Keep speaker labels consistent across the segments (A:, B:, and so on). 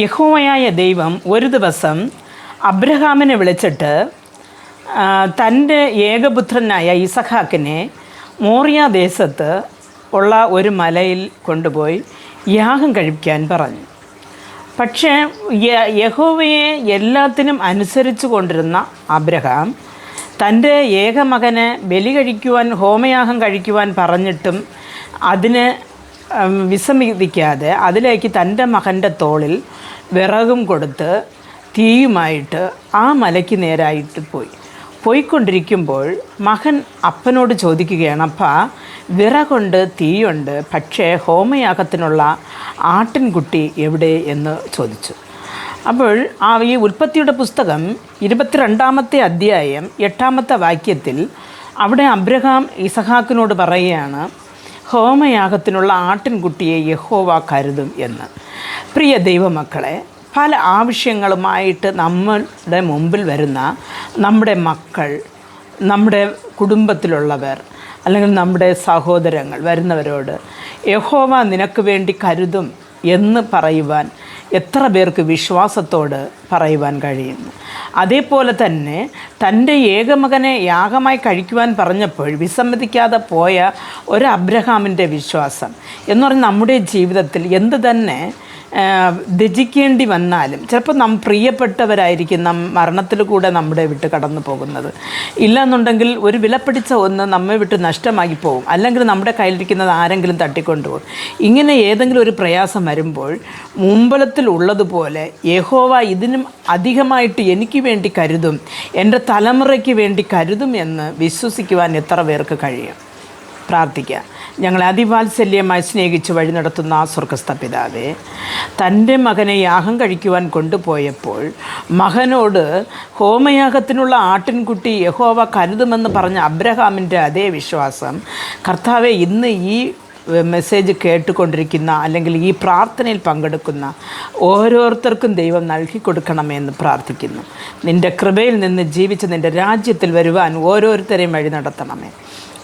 A: യഹോവയായ ദൈവം ഒരു ദിവസം അബ്രഹാമിനെ വിളിച്ചിട്ട് തന്റെ ഏകപുത്രനായ ഇസഹാക്കിനെ മോറിയ ദേശത്ത് ഉള്ള ഒരു മലയിൽ കൊണ്ടുപോയി യാഗം കഴിക്കാൻ പറഞ്ഞു. പക്ഷേ യഹോവയെ എല്ലാത്തിനും അനുസരിച്ചു കൊണ്ടിരുന്ന അബ്രഹാം തന്റെ ഏകമകനെ ബലി കഴിക്കുവാൻ ഹോമയാഗം കഴിക്കുവാൻ പറഞ്ഞിട്ടും അതിന് വിസമ്മതിക്കാതെ അതിലേക്ക് തന്റെ മകന്റെ തോളിൽ വിറകും കൊടുത്ത് തീയുമായിട്ട് ആ മലയ്ക്ക് നേരായിട്ട് പോയി. പോയിക്കൊണ്ടിരിക്കുമ്പോൾ മകൻ അപ്പനോട് ചോദിക്കുകയാണ് അപ്പ വിറകൊണ്ട് തീയുണ്ട് പക്ഷേ ഹോമയാഗത്തിനുള്ള ആട്ടിൻകുട്ടി എവിടെ? എന്ന് ചോദിച്ചു. അപ്പോൾ ആ ഈ ഉൽപ്പത്തിയുടെ പുസ്തകം ഇരുപത്തിരണ്ടാമത്തെ അധ്യായം എട്ടാമത്തെ വാക്യത്തിൽ അവിടെ അബ്രഹാം ഇസഹാക്കിനോട് പറയുകയാണ് ഹോമയാഗത്തിനുള്ള ആട്ടിൻകുട്ടിയെ യഹോവ കരുതും എന്ന്. പ്രിയ ദൈവമക്കളെ പല ആവശ്യങ്ങളുമായിട്ട് നമ്മളുടെ മുമ്പിൽ വരുന്ന നമ്മുടെ മക്കൾ നമ്മുടെ കുടുംബത്തിലുള്ളവർ അല്ലെങ്കിൽ നമ്മുടെ സഹോദരങ്ങൾ വരുന്നവരോട് യഹോവ നിനക്ക് വേണ്ടി കരുതും എന്ന് പറയുവാൻ എത്ര പേർക്ക് വിശ്വാസത്തോട് പറയുവാൻ കഴിയുന്നു. അതേപോലെ തന്നെ തന്റെ ഏകമകനെ യാഗമായി കഴിക്കുവാൻ പറഞ്ഞപ്പോൾ വിസമ്മതിക്കാതെ പോയ ഒരു അബ്രഹാമിന്റെ വിശ്വാസം എന്ന് പറഞ്ഞാൽ നമ്മുടെ ജീവിതത്തിൽ എന്ത് തന്നെ ത്യജിക്കേണ്ടി വന്നാലും ചിലപ്പോൾ നം പ്രിയപ്പെട്ടവരായിരിക്കും നം മരണത്തിൽ കൂടെ നമ്മുടെ വിട്ട് കടന്നു പോകുന്നത്. ഇല്ലെന്നുണ്ടെങ്കിൽ ഒരു വിലപ്പിടിച്ച ഒന്ന് നമ്മെ വിട്ട് നഷ്ടമായി പോകും അല്ലെങ്കിൽ നമ്മുടെ കയ്യിലിരിക്കുന്നത് ആരെങ്കിലും തട്ടിക്കൊണ്ടുപോകും ഇങ്ങനെ ഏതെങ്കിലും ഒരു പ്രയാസം വരുമ്പോൾ മുമ്പലത്തിൽ ഉള്ളതുപോലെ യഹോവ ഇതിനും അധികമായിട്ട് എനിക്ക് വേണ്ടി കരുതും. എന്റെ തലമുറയ്ക്ക് വേണ്ടി കരുതും എന്ന് വിശ്വസിക്കുവാൻ എത്ര പേർക്ക് കഴിയും? പ്രാർത്ഥിക്കാം ഞങ്ങളെ അതിവാത്സല്യമായി സ്നേഹിച്ച് വഴി നടത്തുന്ന ആ സ്വർഗസ്ഥ പിതാവേ തന്റെ മകനെ യാഗം കഴിക്കുവാൻ കൊണ്ടുപോയപ്പോൾ മകനോട് ഹോമയാഗത്തിനുള്ള ആട്ടിൻകുട്ടി യഹോവ കരുതുമെന്ന് പറഞ്ഞ അബ്രഹാമിന്റെ അതേ വിശ്വാസം കർത്താവെ ഇന്ന് ഈ മെസ്സേജ് കേട്ടുകൊണ്ടിരിക്കുന്ന അല്ലെങ്കിൽ ഈ പ്രാർത്ഥനയിൽ പങ്കെടുക്കുന്ന ഓരോരുത്തർക്കും ദൈവം നൽകി കൊടുക്കണമെന്ന് പ്രാർത്ഥിക്കുന്നു. നിന്റെ കൃപയിൽ നിന്ന് ജീവിച്ച് നിന്റെ രാജ്യത്തിൽ വരുവാൻ ഓരോരുത്തരെയും വഴി നടത്തണമേ.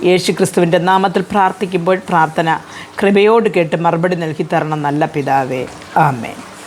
A: യേശു ക്രിസ്തുവിന്റെ നാമത്തിൽ പ്രാർത്ഥിക്കുമ്പോൾ പ്രാർത്ഥന കൃപയോട് കേട്ട് മറുപടി നൽകി തരണം നല്ല പിതാവേ. ആമേൻ.